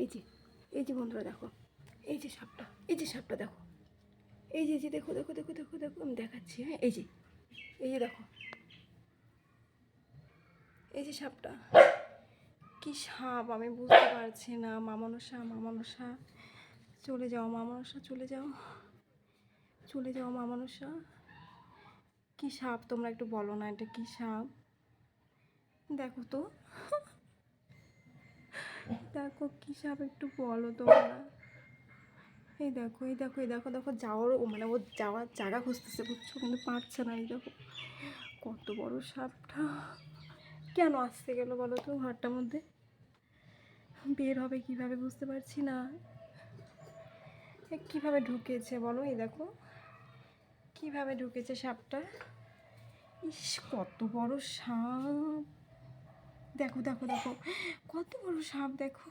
এই যে এই যে বন্ধুরা দেখো, এই যে সাপটা, এই যে সাপটা দেখো, এই যে যে দেখো দেখো দেখো দেখো দেখো, আমি দেখাচ্ছি হ্যাঁ এই যে এই যে দেখো, এই যে সাপটা, কি সাপ, আমি বুঝতে পারছি না, মামানসা মামানসা, চলে যাও, মামনসা, চলে যাও চলে যাও, মামনসা, কি সাপ, তোমরা একটু বলো না, এটা কি সাপ? দেখো তো দেখো, কি সাপ একটু বলো তোমরা। এই দেখো এই দেখো এই দেখো দেখো যাওয়ার মানে ও যাওয়ার জায়গা খুঁজতেছে, বুঝছ? কিন্তু পারছে না, এই দেখো। কত বড় সাপটা। কেন আসতে গেল বলো তো ঘরটার মধ্যে? বের হবে কীভাবে বুঝতে পারছি না। কীভাবে ঢুকেছে বলো, এই দেখো। কীভাবে ঢুকেছে সাপটা? ইস, কত বড় সাপ। দেখো দেখো দেখো। কত বড় সাপ দেখো।